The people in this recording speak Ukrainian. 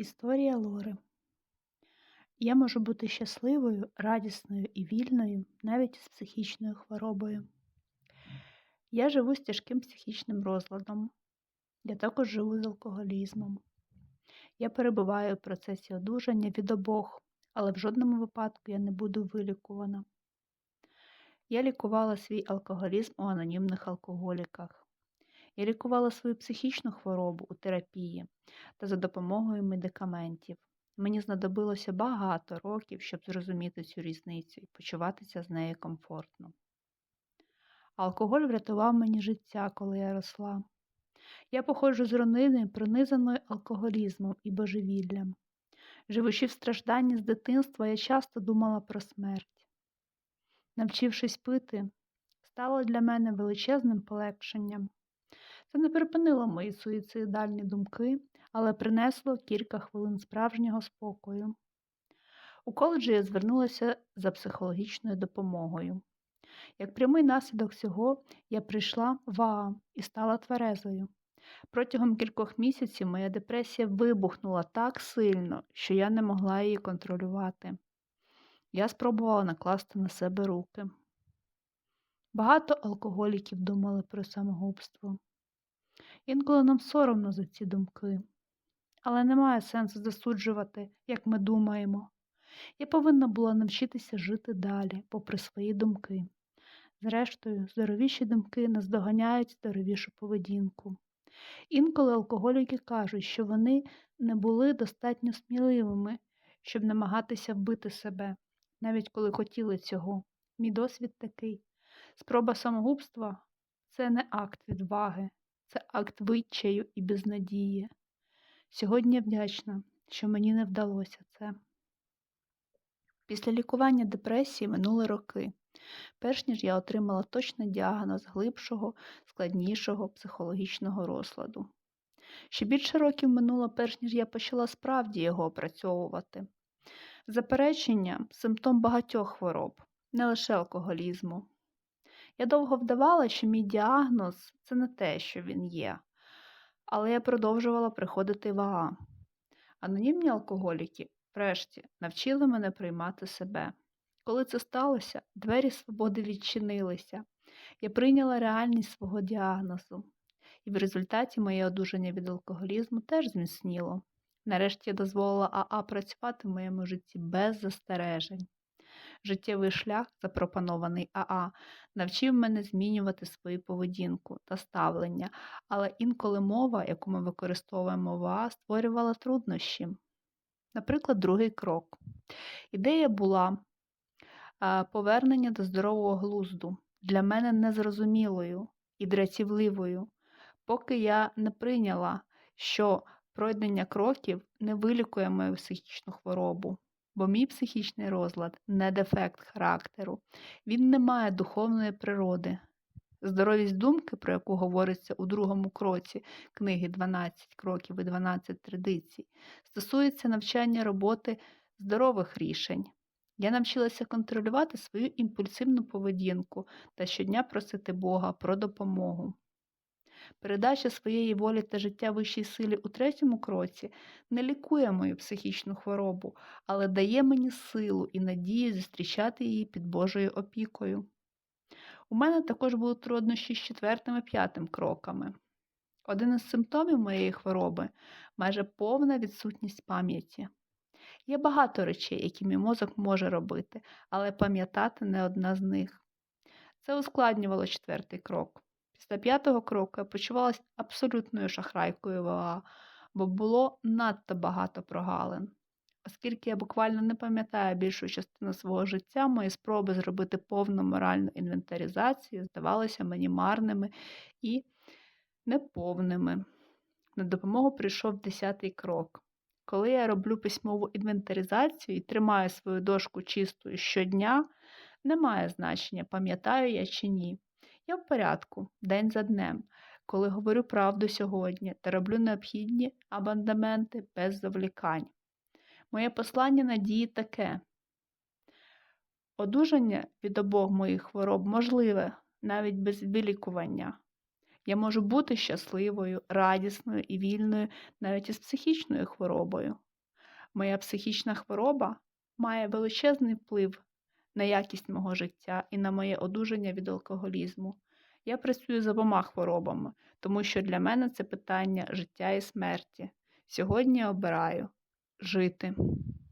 Історія Лори. Я можу бути щасливою, радісною і вільною навіть з психічною хворобою. Я живу з тяжким психічним розладом. Я також живу з алкоголізмом. Я перебуваю в процесі одужання від обох, але в жодному випадку я не буду вилікувана. Я лікувала свій алкоголізм у анонімних алкоголіках. Я лікувала свою психічну хворобу у терапії та за допомогою медикаментів. Мені знадобилося багато років, щоб зрозуміти цю різницю і почуватися з нею комфортно. Алкоголь врятував мені життя, коли я росла. Я походжу з родини, пронизаної алкоголізмом і божевіллям. Живучи в стражданні з дитинства, я часто думала про смерть. Навчившись пити, стало для мене величезним полегшенням. Це не припинило мої суїцидальні думки, але принесло кілька хвилин справжнього спокою. У коледжі я звернулася за психологічною допомогою. Як прямий наслідок цього, я прийшла в АА і стала тверезою. Протягом кількох місяців моя депресія вибухнула так сильно, що я не могла її контролювати. Я спробувала накласти на себе руки. Багато алкоголіків думали про самогубство. Інколи нам соромно за ці думки, але немає сенсу засуджувати, як ми думаємо. Я повинна була навчитися жити далі, попри свої думки. Зрештою, здоровіші думки наздоганяють здоровішу поведінку. Інколи алкоголіки кажуть, що вони не були достатньо сміливими, щоб намагатися вбити себе, навіть коли хотіли цього. Мій досвід такий. Спроба самогубства це не акт відваги, це акт витчаю і безнадії. Сьогодні вдячна, що мені не вдалося це. Після лікування депресії минули роки, перш ніж я отримала точний діагноз глибшого, складнішого психологічного розладу. Ще більше років минуло, перш ніж я почала справді його опрацьовувати. Заперечення симптом багатьох хвороб, не лише алкоголізму. Я довго вдавала, що мій діагноз це не те, що він є, але я продовжувала приходити в АА. Анонімні алкоголіки, врешті, навчили мене приймати себе. Коли це сталося, двері свободи відчинилися. Я прийняла реальність свого діагнозу, і в результаті моє одужання від алкоголізму теж зміцніло. Нарешті я дозволила АА працювати в моєму житті без застережень. Життєвий шлях, запропонований АА, навчив мене змінювати свою поведінку та ставлення, але інколи мова, яку ми використовуємо в АА, створювала труднощі. Наприклад, другий крок. Ідея була повернення до здорового глузду, для мене незрозумілою і дратівливою, поки я не прийняла, що пройдення кроків не вилікує мою психічну хворобу бо мій психічний розлад не дефект характеру, він не має духовної природи. Здоровість думки, про яку говориться у другому кроці книги 12 кроків і 12 традицій, стосується навчання роботи здорових рішень. Я навчилася контролювати свою імпульсивну поведінку та щодня просити Бога про допомогу. Передача своєї волі та життя вищій силі у третьому кроці не лікує мою психічну хворобу, але дає мені силу і надію зустрічати її під Божою опікою. У мене також були труднощі з четвертим і п'ятим кроками. Один із симптомів моєї хвороби майже повна відсутність пам'яті. Є багато речей, які мій мозок може робити, але пам'ятати не одна з них. Це ускладнювало четвертий крок. Після п'ятого кроку я почувалася абсолютною шахрайкою ВА, бо було надто багато прогалин. Оскільки я буквально не пам'ятаю більшу частину свого життя, мої спроби зробити повну моральну інвентаризацію здавалися мені марними і неповними. На допомогу прийшов десятий крок. Коли я роблю письмову інвентаризацію і тримаю свою дошку чистою щодня, немає значення, пам'ятаю я чи ні. Я в порядку, день за днем, коли говорю правду сьогодні та роблю необхідні абандаменти без завлікань. Моє послання надії таке. Одужання від обох моїх хвороб можливе навіть без вилікування. Я можу бути щасливою, радісною і вільною навіть із психічною хворобою. Моя психічна хвороба має величезний вплив на якість мого життя і на моє одужання від алкоголізму. Я працюю з обома хворобами, тому що для мене це питання життя і смерті. Сьогодні я обираю жити.